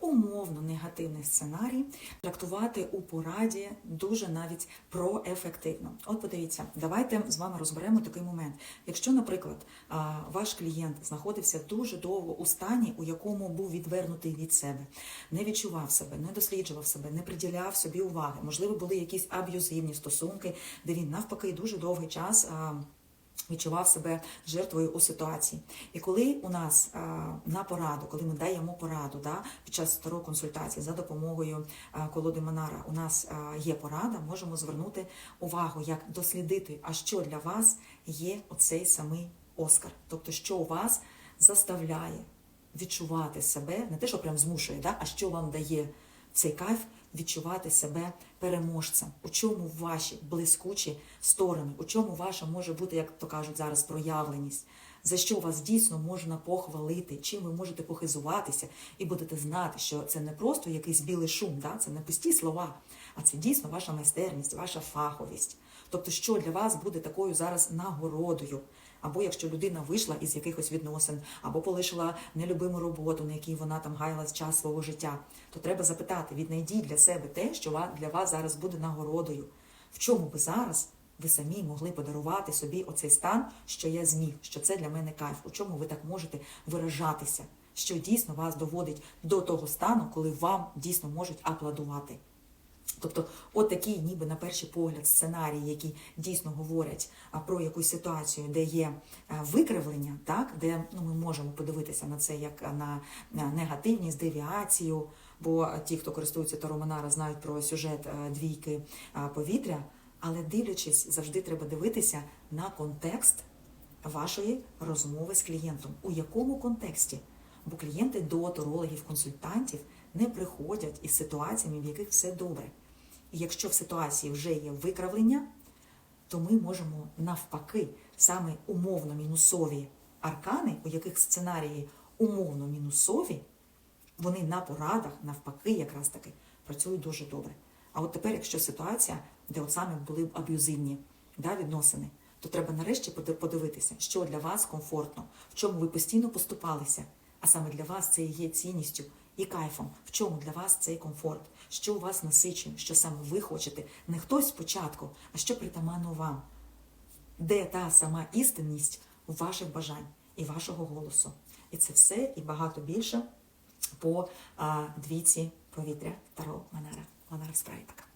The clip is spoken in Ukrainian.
Умовно негативний сценарій трактувати у пораді дуже навіть проефективно. От подивіться, давайте з вами розберемо такий момент. Якщо, наприклад, ваш клієнт знаходився дуже довго у стані, у якому був відвернутий від себе, не відчував себе, не досліджував себе, не приділяв собі уваги, можливо, були якісь аб'юзивні стосунки, де він навпаки дуже довгий час. Відчував себе жертвою у ситуації. І коли у нас а, на пораду, коли ми даємо пораду да, під час старої консультації за допомогою а, колоди Монара, у нас а, є порада, можемо звернути увагу, як дослідити, а що для вас є оцей самий Оскар. Тобто, що у вас заставляє відчувати себе, не те, що прям змушує, да, а що вам дає цей кайф відчувати себе переможцем, у чому ваші блискучі сторони, у чому ваша може бути, як то кажуть зараз, проявленість, за що вас дійсно можна похвалити, чим ви можете похизуватися, і будете знати, що це не просто якийсь білий шум, да? це не пусті слова, а це дійсно ваша майстерність, ваша фаховість. Тобто, що для вас буде такою зараз нагородою. Або якщо людина вийшла із якихось відносин, або полишила нелюбиму роботу, на якій вона там гаяла час свого життя, то треба запитати, віднайдіть для себе те, що для вас зараз буде нагородою. В чому би зараз ви самі могли подарувати собі оцей стан, що я зміг, що це для мене кайф, у чому ви так можете виражатися, що дійсно вас доводить до того стану, коли вам дійсно можуть аплодувати. Тобто, от такі, ніби на перший погляд, сценарії, які дійсно говорять про якусь ситуацію, де є а, викривлення, так де ну ми можемо подивитися на це як на, негативність, девіацію. Бо ті, хто користується Таро Монара, знають про сюжет а, двійки а, повітря. Але дивлячись, завжди треба дивитися на контекст вашої розмови з клієнтом. У якому контексті? Бо клієнти до торологів, консультантів не приходять із ситуаціями, в яких все добре. І якщо в ситуації вже є викравлення, то ми можемо навпаки саме умовно мінусові аркани, у яких сценарії умовно мінусові, вони на порадах навпаки якраз таки працюють дуже добре. А от тепер, якщо ситуація, де от саме були аб'юзивні да, відносини, то треба нарешті подивитися, що для вас комфортно, в чому ви постійно поступалися, а саме для вас це і є цінністю і кайфом, в чому для вас цей комфорт, що у вас насичує, що саме ви хочете, не хтось спочатку, а що притаманно вам, де та сама істинність ваших бажань і вашого голосу. І це все і багато більше по а, двійці повітря Таро Манера. Манера справі пока.